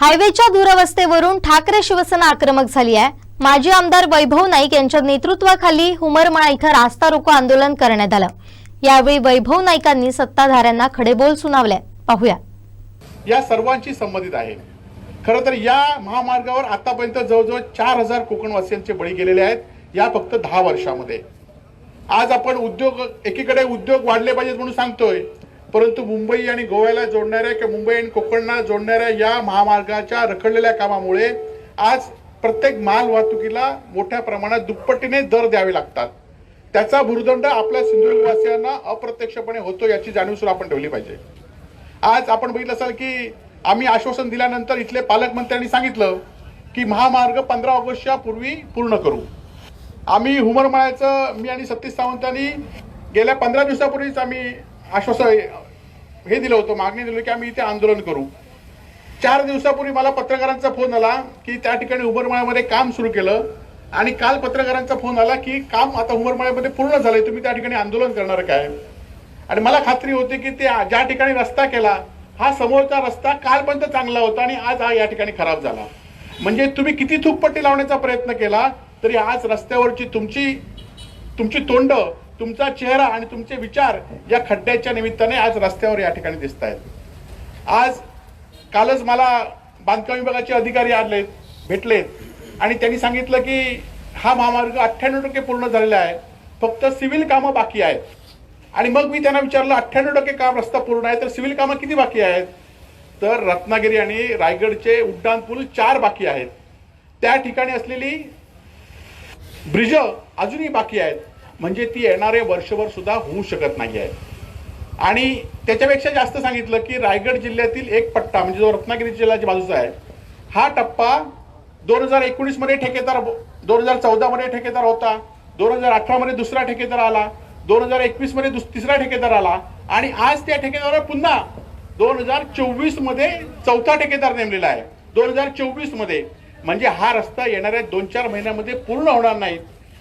हायवेच्या दुरवस्थेवरून ठाकरे शिवसेना आक्रमक झाली आहे. माजी आमदार वैभव नाईक यांच्या नेतृत्वाखाली हुमरमळा इथं रास्ता रोको आंदोलन करण्यात आलं. यावेळी वैभव नाईकांनी सत्ताधाऱ्यांना खडेबोल सुनावले. पाहूया. या सर्वांची संबंधित आहे. खरं तर या महामार्गावर आतापर्यंत जवळजवळ चार हजार कोकणवासियांचे बळी गेलेले आहेत. या फक्त दहा वर्षामध्ये. आज आपण उद्योग एकीकडे उद्योग वाढले पाहिजेत म्हणून सांगतोय. परंतु मुंबई आणि गोव्याला जोडणाऱ्या किंवा मुंबई आणि कोकणला जोडणाऱ्या या महामार्गाच्या रखडलेल्या कामामुळे आज प्रत्येक माल वाहतुकीला मोठ्या प्रमाणात दुप्पटीने दर द्यावे लागतात. त्याचा भूर्दंड आपल्या सिंधुदुर्गवासियांना अप्रत्यक्षपणे होतो याची जाणीव सुद्धा आपण ठेवली पाहिजे. आज आपण बघितलं असाल की आम्ही आश्वासन दिल्यानंतर इथले पालकमंत्र्यांनी सांगितलं की महामार्ग पंधरा ऑगस्टच्या पूर्वी पूर्ण करू. आम्ही हुमरमाळ्याचं मी आणि सतीश सावंतांनी गेल्या पंधरा दिवसापूर्वीच आम्ही आश्वासन हे दिलं होतं मागणी दिली की आम्ही इथे आंदोलन करू. चार दिवसापूर्वी मला पत्रकारांचा फोन आला की त्या ठिकाणी उमरमाळ्यामध्ये काम सुरू केलं आणि काल पत्रकारांचा फोन आला की काम आता उमरमाळ्यामध्ये पूर्ण झालंय तुम्ही त्या ठिकाणी आंदोलन करणार काय? आणि मला खात्री होती की ते ज्या ठिकाणी रस्ता केला हा समोरचा रस्ता कालपर्यंत चांगला होता आणि आज हा या ठिकाणी खराब झाला. म्हणजे तुम्ही किती थुकपट्टी लावण्याचा प्रयत्न केला तरी आज रस्त्यावरची तुमची तुमची तोंड तुमचा चेहरा आणि तुमचे विचार या खड्ड्याच्या निमित्ताने आज रस्त्यावर या ठिकाणी दिसत आहेत. आज कालच मला बांधकाम विभागाचे अधिकारी आले भेटलेत आणि त्यांनी सांगितलं की हा महामार्ग अठ्ठ्याण्णव टक्के पूर्ण झालेला आहे फक्त सिव्हिल कामं बाकी आहेत. आणि मग मी त्यांना विचारलं अठ्ठ्याण्णव टक्के काम रस्ता पूर्ण आहे तर सिव्हिल कामं किती बाकी आहेत? तर रत्नागिरी आणि रायगडचे उड्डाण पूल चार बाकी आहेत. त्या ठिकाणी असलेली ब्रिज अजूनही बाकी आहेत. म्हणजे ती येणारे वर्षभर सुद्धा होऊ शकत नाही आहे आणि त्याच्यापेक्षा जास्त सांगितलं की रायगड जिल्ह्यातील एक पट्टा म्हणजे जो रत्नागिरी जिल्ह्याच्या बाजूचा आहे हा टप्पा दोन हजार एकोणीसमध्ये ठेकेदार दोन हजार चौदामध्ये ठेकेदार होता दोन हजार अठरामध्ये दुसरा ठेकेदार आला दोन हजार एकवीसमध्ये दुस- तिसरा ठेकेदार आला आणि आज त्या ठेकेदारावर पुन्हा दोन हजार चोवीसमध्ये चौथा ठेकेदार नेमलेला आहे. दोन हजार चोवीसमध्ये म्हणजे हा रस्ता येणाऱ्या दोन चार महिन्यामध्ये पूर्ण होणार नाही.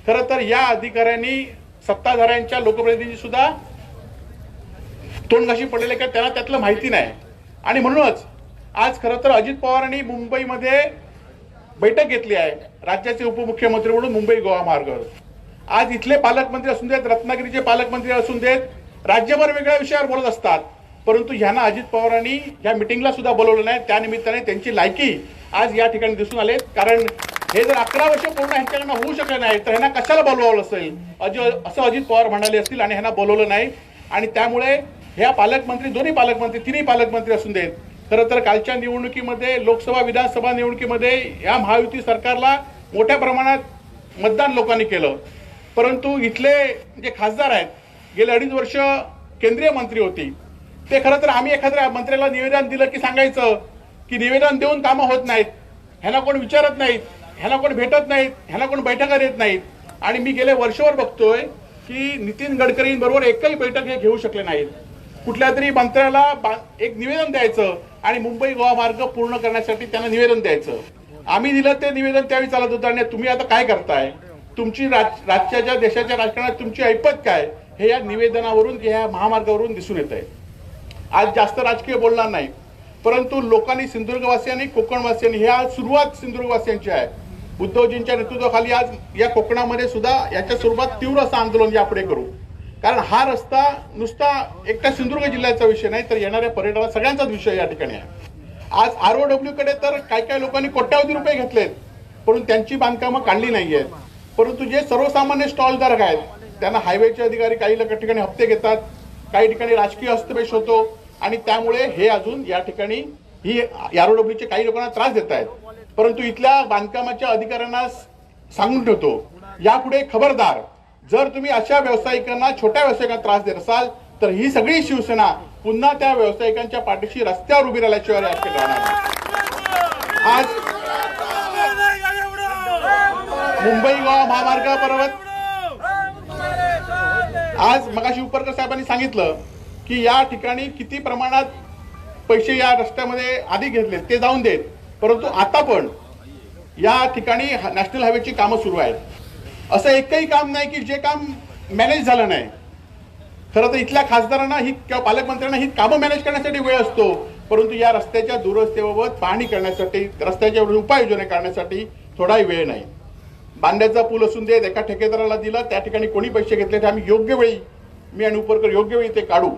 खरं तर या अधिकाऱ्यांनी सत्ताधाऱ्यांच्या लोकप्रतिनिधी सुद्धा तोंडघाशी पडलेले का त्यांना त्यातलं माहिती नाही. आणि म्हणूनच आज खरं तर अजित पवारांनी मुंबईमध्ये बैठक घेतली आहे राज्याचे उपमुख्यमंत्री म्हणून मुंबई गोवा मार्ग. आज इथले पालकमंत्री असून देत रत्नागिरीचे पालकमंत्री असून देत राज्यभर वेगळ्या विषयावर बोलत असतात. परंतु ह्यांना अजित पवारांनी या मिटिंगला सुद्धा बोलवलं नाही. त्या निमित्ताने त्यांची लायकी आज या ठिकाणी दिसून आले कारण हे जर अकरा वर्ष पूर्ण ह्यांच्याकडनं होऊ शकलं नाही तर ह्यांना कशाला बोलवावलं असेल? अजय असं अजित पवार म्हणाले असतील आणि ह्यांना बोलवलं नाही. आणि त्यामुळे ह्या पालकमंत्री दोन्ही पालकमंत्री तिन्ही पालकमंत्री असून देत. खरं तर कालच्या निवडणुकीमध्ये लोकसभा विधानसभा निवडणुकीमध्ये या महायुती सरकारला मोठ्या प्रमाणात मतदान लोकांनी केलं. परंतु इथले जे खासदार आहेत गेले अडीच वर्ष केंद्रीय मंत्री होती. ते खरं तर आम्ही एखाद्या मंत्र्याला निवेदन दिलं की सांगायचं की निवेदन देऊन कामं होत नाहीत. ह्यांना कोण विचारत नाहीत. ह्याला कोण भेटत नाहीत ह्याला कोण बैठका देत नाहीत. आणि मी गेल्या वर्षभर बघतोय की नितीन गडकरींबरोबर एकही बैठक हे घेऊ शकले नाहीत. कुठल्या तरी मंत्र्याला एक निवेदन द्यायचं आणि मुंबई गोवा मार्ग पूर्ण करण्यासाठी त्यांना निवेदन द्यायचं. आम्ही दिलं ते निवेदन त्यावेळी चालत होतं आणि तुम्ही आता काय करताय? तुमची राज- राज्याच्या देशाच्या राजकारणात तुमची ऐपत काय? हे या निवेदनावरून या महामार्गावरून दिसून येत आहे. आज जास्त राजकीय बोलणार नाही परंतु लोकांनी सिंधुदुर्गवासियांनी कोकणवासियांनी ह्या सुरुवात सिंधुदुर्गवासियांची आहे. उद्धवजींच्या नेतृत्वाखाली आज या कोकणामध्ये सुद्धा याच्या स्वरूपात तीव्र असं आंदोलन यापुढे करू. कारण हा रस्ता नुसता एकट्या सिंधुदुर्ग जिल्ह्याचा विषय नाही तर येणाऱ्या पर्यटनात सगळ्यांचाच विषय या ठिकाणी आहे. आज आर ओ डब्ल्यू कडे तर काय काय लोकांनी कोट्यावधी रुपये घेतलेत परंतु त्यांची बांधकामं काढली नाही आहेत परंतु जे सर्वसामान्य स्टॉलधारक आहेत त्यांना हायवेचे अधिकारी काही लोक ठिकाणी हप्ते घेतात काही ठिकाणी राजकीय हस्तपेश होतो आणि त्यामुळे हे अजून या ठिकाणी ही आर ओ डब्ल्यूचे काही लोकांना त्रास देत आहेत. परंतु इथल्या बांधकामाच्या अधिकाऱ्यांना सांगून ठेवतो यापुढे खबरदार जर तुम्ही अशा व्यावसायिकांना छोट्या व्यावसायिकांना त्रास देत असाल तर ही सगळी शिवसेना पुन्हा त्या व्यावसायिकांच्या पाठीशी रस्त्यावर उभी राहिल्याशिवाय या राहणार आज मुंबई गोवा महामार्गाबरोबर आज मगाशी उपरकर साहेबांनी सांगितलं की या ठिकाणी किती प्रमाणात पैसे या रस्त्यामध्ये आधी घेतले ते जाऊन देत. परंतु आता पण या ठिकाणी नॅशनल हायवेची कामं सुरू आहेत. असं एकही काम नाही की जे काम मॅनेज झालं नाही. खरं तर इथल्या खासदारांना ही किंवा पालकमंत्र्यांना ही कामं मॅनेज करण्यासाठी वेळ असतो. परंतु या रस्त्याच्या दुरवस्थेबाबत पाहणी करण्यासाठी रस्त्याच्या उपाययोजना करण्यासाठी थोडाही वेळ नाही. बांद्याचा पूल असून देत एका ठेकेदाराला दिला त्या ठिकाणी कोणी पैसे घेतले ते आम्ही योग्य वेळी मी आणि उपरकर योग्य वेळी ते काढू.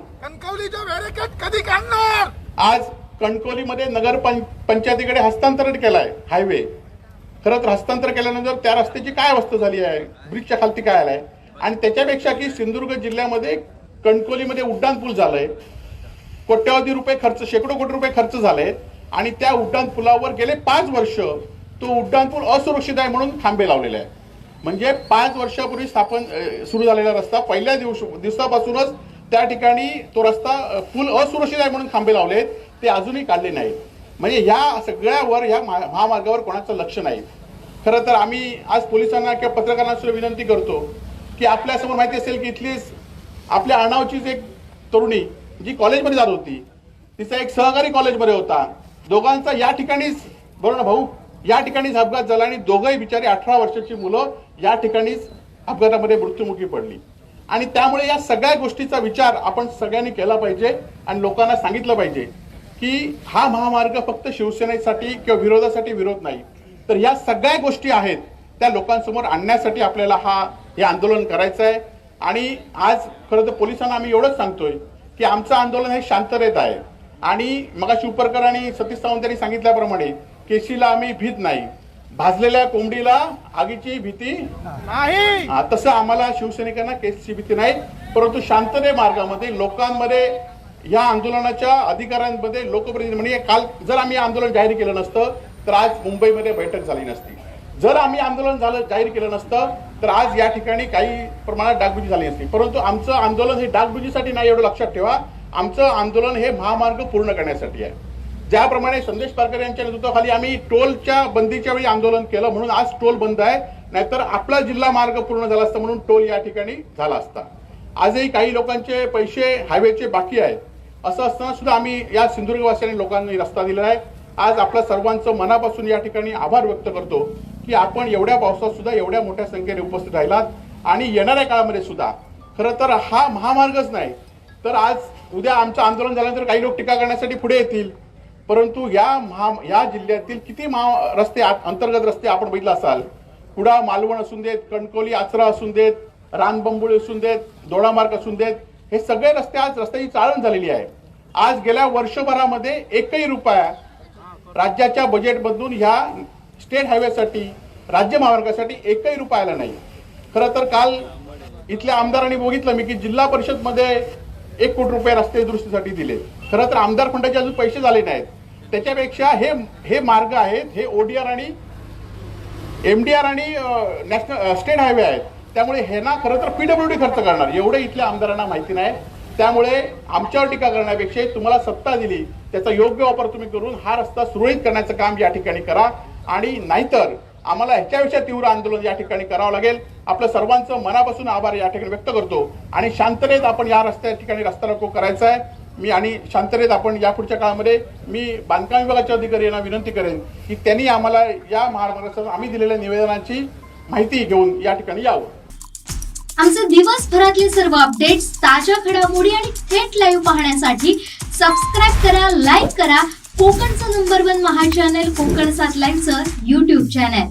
कधी काढणार? आज कणकोलीमध्ये नगर पं- पंचायतीकडे हस्तांतरण केलंय हायवे खरं तर हस्तांतर केल्यानंतर त्या रस्त्याची काय अवस्था झाली आहे? ब्रिजच्या खालती काय आलाय? आणि त्याच्यापेक्षा की सिंधुदुर्ग जिल्ह्यामध्ये कणकोलीमध्ये उड्डाणपूल झालंय. कोट्यावधी रुपये खर्च शेकडो कोटी रुपये खर्च झाले. आणि त्या उड्डाण पुलावर गेले पाच वर्ष तो उड्डाणपूल असुरक्षित आहे म्हणून थांबे लावलेले आहे म्हणजे पाच वर्षापूर्वी स्थापन सुरू झालेला रस्ता पहिल्या दिवस दिवसापासूनच त्या ठिकाणी तो रस्ता पूल असुरक्षित आहे म्हणून थांबे लावले आहेत ते अजूनही काढले नाहीत. म्हणजे ह्या सगळ्यावर ह्या महा- महामार्गावर कोणाचं लक्ष नाही. खरं तर आम्ही आज पोलिसांना किंवा पत्रकारांना सुद्धा विनंती करतो की आपल्यासमोर माहिती असेल की इथलीच आपल्या अणावचीच एक तरुणी जी कॉलेजमध्ये जात होती तिचा एक सहकारी कॉलेजमध्ये होता. दोघांचा या ठिकाणीच बरोबर ना भाऊ? या ठिकाणीच अपघात झाला आणि दोघंही बिचारी अठरा वर्षाची मुलं या ठिकाणीच अपघातामध्ये मृत्युमुखी पडली. आणि त्यामुळे या सगळ्या गोष्टीचा विचार आपण सगळ्यांनी केला पाहिजे आणि लोकांना सांगितलं पाहिजे. की हा महामार्ग फक्त शिवसेनेसाठी किंवा विरोधासाठी विरोध नाही. तर या सगळ्या गोष्टी आहेत त्या लोकांसमोर आणण्यासाठी आपल्याला हा हे आंदोलन करायचं आहे आणि आज खरं तर पोलिसांना आम्ही एवढंच सांगतोय की आमचं आंदोलन हे शांततेत आहे. आणि मगाशी उपरकर आणि सतीश सावंत यांनी सांगितल्याप्रमाणे केशीला आम्ही भीत नाही. भाजलेल्या कोंबडीला आगीची भीती नाही. तसं आम्हाला शिवसैनिकांना केसची भीती नाही. परंतु शांतते मार्गामध्ये लोकांमध्ये या आंदोलनाच्या अधिकाऱ्यांमध्ये लोकप्रतिनिधी म्हणजे काल जर आम्ही आंदोलन जाहीर केलं नसतं तर आज मुंबईमध्ये बैठक झाली नसती. जर आम्ही आंदोलन झालं जाहीर केलं नसतं तर आज या ठिकाणी काही प्रमाणात डागबुजी झाली असती परंतु आमचं आंदोलन हे डागबुजीसाठी नाही एवढं लक्षात ठेवा. आमचं आंदोलन हे महामार्ग पूर्ण करण्यासाठी आहे. ज्याप्रमाणे संदेश पारकर यांच्या नेतृत्वाखाली आम्ही टोलच्या बंदीच्या वेळी आंदोलन केलं म्हणून आज टोल बंद आहे. नाहीतर आपला जिल्हा मार्ग पूर्ण झाला असता म्हणून टोल या ठिकाणी झाला असता. आजही काही लोकांचे पैसे हायवेचे बाकी आहेत. असं असताना सुद्धा आम्ही या सिंधुदुर्गवासियांनी लोकांनी रस्ता दिला आहे. आज आपल्या सर्वांचं मनापासून या ठिकाणी आभार व्यक्त करतो की आपण एवढ्या पावसात सुद्धा एवढ्या मोठ्या संख्येने उपस्थित राहिलात आणि येणाऱ्या काळामध्ये सुद्धा. खरं तर हा महामार्गच नाही. तर आज उद्या आमचं आंदोलन झाल्यानंतर काही लोक टीका करण्यासाठी पुढे येतील. परंतु या महा या जिल्ह्यातील किती महा रस्ते अंतर्गत रस्ते आपण बघितलं असाल. कुडा मालवण असून देत कणकोली आचरा असून देत रानबंबुळी असून देत दोडामार्ग असून देत हे सगळे रस्ते आज रस्त्याची चाळण झालेली आहे. आज गेल्या वर्षभरामध्ये एकही रुपया राज्याच्या बजेटमधून ह्या स्टेट हायवेसाठी राज्य महामार्गासाठी एकही रुपया आला नाही. खरं तर काल इथल्या आमदारांनी बघितलं मी की जिल्हा परिषदमध्ये एक कोटी रुपये रस्ते दुरुस्तीसाठी दिले. खरं तर आमदार फंडाचे अजून पैसे झाले नाहीत. त्याच्यापेक्षा हे हे मार्ग आहेत हे ओडीआर आणि एमडीआर आणि नॅशनल स्टेट हायवे आहेत. त्यामुळे हे ना खरं तर पीडब्ल्यूडी खर्च करणार. एवढं इथल्या आमदारांना माहिती नाही. त्यामुळे आमच्यावर टीका करण्यापेक्षा तुम्हाला सत्ता दिली त्याचा योग्य वापर तुम्ही करून हा रस्ता सुरळीत करण्याचं काम या ठिकाणी करा. आणि नाहीतर आम्हाला ह्याच्याविषयी तीव्र आंदोलन या ठिकाणी करावं लागेल. आपलं सर्वांचं मनापासून आभार या ठिकाणी व्यक्त करतो. आणि शांततेत आपण या रस्त्या ठिकाणी रस्ता रोको करायचा आहे. मी आणि शांततेत आपण या पुढच्या काळामध्ये मी बांधकाम विभागाच्या अधिकारी यांना विनंती करेन की त्यांनी आम्हाला या महामार्गाचं आम्ही दिलेल्या निवेदनाची माहिती घेऊन या ठिकाणी यावं. आमचे दिवसभरातले सर्व अपडेट्स ताज्या घडामोडी आणि थेट लाईव्ह पाहण्यासाठी सबस्क्राईब करा लाईक करा. कोकणचं नंबर वन महा चॅनल कोकण सात लाईनचं युट्यूब चॅनल